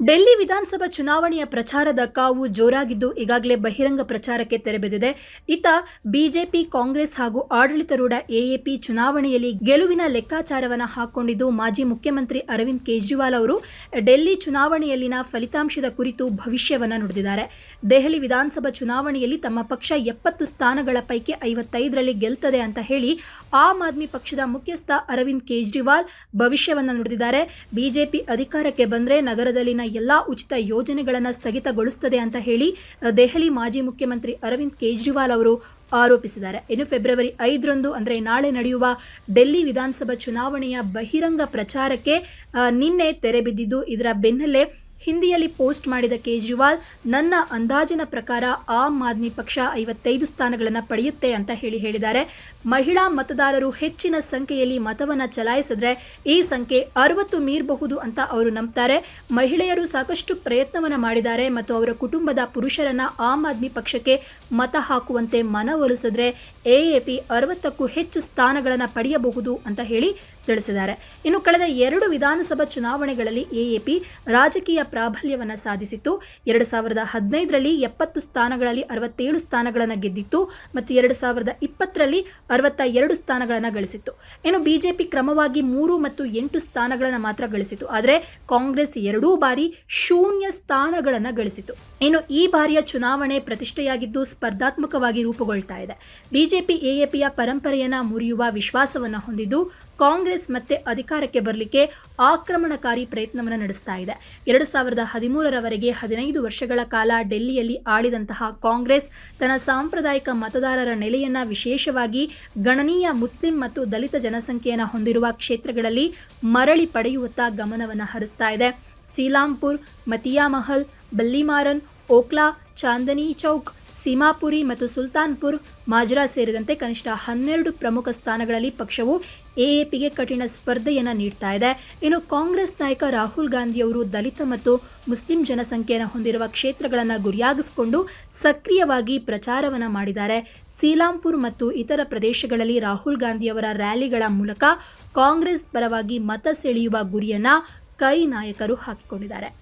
ಡೆಲ್ಲಿ ವಿಧಾನಸಭಾ ಚುನಾವಣೆಯ ಪ್ರಚಾರದ ಕಾವು ಜೋರಾಗಿದ್ದು ಈಗಾಗಲೇ ಬಹಿರಂಗ ಪ್ರಚಾರಕ್ಕೆ ತೆರೆಬಿದ್ದಿದೆ ಇತ್ತ ಬಿಜೆಪಿ, ಕಾಂಗ್ರೆಸ್ ಹಾಗೂ ಆಡಳಿತಾರೂಢ ಎಎಪಿ ಚುನಾವಣೆಯಲ್ಲಿ ಗೆಲುವಿನ ಲೆಕ್ಕಾಚಾರವನ್ನು ಹಾಕೊಂಡಿದ್ದು ಮಾಜಿ ಮುಖ್ಯಮಂತ್ರಿ ಅರವಿಂದ್ ಕೇಜ್ರಿವಾಲ್ ಅವರು ಡೆಲ್ಲಿ ಚುನಾವಣೆಯಲ್ಲಿನ ಫಲಿತಾಂಶದ ಕುರಿತು ಭವಿಷ್ಯವನ್ನು ನುಡಿದಿದ್ದಾರೆ. ದೆಹಲಿ ವಿಧಾನಸಭಾ ಚುನಾವಣೆಯಲ್ಲಿ ತಮ್ಮ ಪಕ್ಷ ಎಪ್ಪತ್ತು ಸ್ಥಾನಗಳ ಪೈಕಿ ಐವತ್ತೈದರಲ್ಲಿ ಗೆಲ್ತದೆ ಅಂತ ಹೇಳಿ ಆಮ್ ಆದ್ಮಿ ಪಕ್ಷದ ಮುಖ್ಯಸ್ಥ ಅರವಿಂದ್ ಕೇಜ್ರಿವಾಲ್ ಭವಿಷ್ಯವನ್ನು ನುಡಿದಿದ್ದಾರೆ. ಬಿಜೆಪಿ ಅಧಿಕಾರಕ್ಕೆ ಬಂದರೆ ನಗರದಲ್ಲಿನ ಎಲ್ಲಾ ಉಚಿತ ಯೋಜನೆಗಳನ್ನು ಸ್ಥಗಿತಗೊಳಿಸುತ್ತದೆ ಅಂತ ಹೇಳಿ ದೆಹಲಿ ಮಾಜಿ ಮುಖ್ಯಮಂತ್ರಿ ಅರವಿಂದ್ ಕೇಜ್ರಿವಾಲ್ ಅವರು ಆರೋಪಿಸಿದ್ದಾರೆ. ಇನ್ನು ಫೆಬ್ರವರಿ ಐದರಂದು, ಅಂದರೆ ನಾಳೆ ನಡೆಯುವ ಡೆಲ್ಲಿ ವಿಧಾನಸಭಾ ಚುನಾವಣೆಯ ಬಹಿರಂಗ ಪ್ರಚಾರಕ್ಕೆ ನಿನ್ನೆ ತೆರೆ ಬಿದ್ದಿದ್ದು, ಇದರ ಬೆನ್ನಲ್ಲೇ ಹಿಂದಿಯಲ್ಲಿ ಪೋಸ್ಟ್ ಮಾಡಿದ ಕೇಜ್ರಿವಾಲ್, ನನ್ನ ಅಂದಾಜಿನ ಪ್ರಕಾರ ಆಮ್ ಆದ್ಮಿ ಪಕ್ಷ ಐವತ್ತೈದು ಸ್ಥಾನಗಳನ್ನು ಪಡೆಯುತ್ತೆ ಅಂತ ಹೇಳಿ ಹೇಳಿದ್ದಾರೆ. ಮಹಿಳಾ ಮತದಾರರು ಹೆಚ್ಚಿನ ಸಂಖ್ಯೆಯಲ್ಲಿ ಮತವನ್ನು ಚಲಾಯಿಸಿದ್ರೆ ಈ ಸಂಖ್ಯೆ ಅರವತ್ತು ಮೀರಬಹುದು ಅಂತ ಅವರು ನಂಬ್ತಾರೆ. ಮಹಿಳೆಯರು ಸಾಕಷ್ಟು ಪ್ರಯತ್ನವನ್ನು ಮಾಡಿದ್ದಾರೆ ಮತ್ತು ಅವರ ಕುಟುಂಬದ ಪುರುಷರನ್ನ ಆಮ್ ಆದ್ಮಿ ಪಕ್ಷಕ್ಕೆ ಮತ ಹಾಕುವಂತೆ ಮನವೊಲಿಸಿದ್ರೆ ಎಎಪಿ ಅರವತ್ತಕ್ಕೂ ಹೆಚ್ಚು ಸ್ಥಾನಗಳನ್ನು ಪಡೆಯಬಹುದು ಅಂತ ಹೇಳಿ ತಿಳಿಸಿದ್ದಾರೆ. ಇನ್ನು ಕಳೆದ ಎರಡು ವಿಧಾನಸಭಾ ಚುನಾವಣೆಗಳಲ್ಲಿ ಎಎಪಿ ರಾಜಕೀಯ ಪ್ರಾಬಲ್ಯವನ್ನು ಸಾಧಿಸಿತ್ತು. ಎರಡು ಸಾವಿರದ ಹದಿನೈದರಲ್ಲಿ ಎಪ್ಪತ್ತು ಸ್ಥಾನಗಳಲ್ಲಿ ಅರವತ್ತೇಳು ಸ್ಥಾನಗಳನ್ನು ಗೆದ್ದಿತ್ತು ಮತ್ತು ಎರಡು ಸಾವಿರದ ಇಪ್ಪತ್ತರಲ್ಲಿ ಅರವತ್ತ ಎರಡು ಸ್ಥಾನಗಳನ್ನು ಗಳಿಸಿತ್ತು. ಇನ್ನು ಬಿಜೆಪಿ ಕ್ರಮವಾಗಿ ಮೂರು ಮತ್ತು ಎಂಟು ಸ್ಥಾನಗಳನ್ನು ಮಾತ್ರ ಗಳಿಸಿತು ಆದರೆ ಕಾಂಗ್ರೆಸ್ ಎರಡೂ ಬಾರಿ ಶೂನ್ಯ ಸ್ಥಾನಗಳನ್ನು ಗಳಿಸಿತು ಇನ್ನು ಈ ಬಾರಿಯ ಚುನಾವಣೆ ಪ್ರತಿಷ್ಠೆಯಾಗಿದ್ದು ಸ್ಪರ್ಧಾತ್ಮಕವಾಗಿ ರೂಪುಗೊಳ್ತಾ ಇದೆ. ಬಿಜೆಪಿ ಎಎಪಿಯ ಪರಂಪರೆಯನ್ನ ಮುರಿಯುವ ವಿಶ್ವಾಸವನ್ನು ಹೊಂದಿದ್ದು ಕಾಂಗ್ರೆಸ್ ಮತ್ತೆ ಅಧಿಕಾರಕ್ಕೆ ಬರಲಿಕ್ಕೆ ಆಕ್ರಮಣಕಾರಿ ಪ್ರಯತ್ನವನ್ನು ನಡೆಸ್ತಾ ಇದೆ. ಎರಡು ಹದಿಮೂರರವರೆಗೆ ಹದಿನೈದು ವರ್ಷಗಳ ಕಾಲ ಡೆಲ್ಲಿಯಲ್ಲಿ ಆಳಿದಂತಹ ಕಾಂಗ್ರೆಸ್ ತನ್ನ ಸಾಂಪ್ರದಾಯಿಕ ಮತದಾರರ ನೆಲೆಯನ್ನ ವಿಶೇಷವಾಗಿ ಗಣನೀಯ ಮುಸ್ಲಿಂ ಮತ್ತು ದಲಿತ ಜನಸಂಖ್ಯೆಯನ್ನು ಹೊಂದಿರುವ ಕ್ಷೇತ್ರಗಳಲ್ಲಿ ಮರಳಿ ಪಡೆಯುವತ್ತ ಗಮನವನ್ನು ಹರಿಸ್ತಾ ಇದೆ. ಸೀಲಾಂಪುರ್ ಮತಿಯಾ ಮಹಲ್ ಬಲ್ಲಿಮಾರನ್ ಓಕ್ಲಾ ಚಾಂದನಿ ಚೌಕ್ ಸೀಮಾಪುರಿ ಮತ್ತು ಸುಲ್ತಾನ್ಪುರ್ ಮಾಜ್ರಾ ಸೇರಿದಂತೆ ಕನಿಷ್ಠ ಹನ್ನೆರಡು ಪ್ರಮುಖ ಸ್ಥಾನಗಳಲ್ಲಿ ಪಕ್ಷವು ಎಎಪಿಗೆ ಕಠಿಣ ಸ್ಪರ್ಧೆಯನ್ನು ನೀಡ್ತಾ ಇದೆ. ಇನ್ನು ಕಾಂಗ್ರೆಸ್ ನಾಯಕ ರಾಹುಲ್ ಗಾಂಧಿಯವರು ದಲಿತ ಮತ್ತು ಮುಸ್ಲಿಂ ಜನಸಂಖ್ಯೆಯನ್ನು ಹೊಂದಿರುವ ಕ್ಷೇತ್ರಗಳನ್ನು ಗುರಿಯಾಗಿಸಿಕೊಂಡು ಸಕ್ರಿಯವಾಗಿ ಪ್ರಚಾರವನ್ನು ಮಾಡಿದ್ದಾರೆ. ಸೀಲಾಂಪುರ್ ಮತ್ತು ಇತರ ಪ್ರದೇಶಗಳಲ್ಲಿ ರಾಹುಲ್ ಗಾಂಧಿಯವರ ರ್ಯಾಲಿಗಳ ಮೂಲಕ ಕಾಂಗ್ರೆಸ್ ಪರವಾಗಿ ಮತ ಸೆಳೆಯುವ ಗುರಿಯನ್ನು ಕೈ ನಾಯಕರು ಹಾಕಿಕೊಂಡಿದ್ದಾರೆ.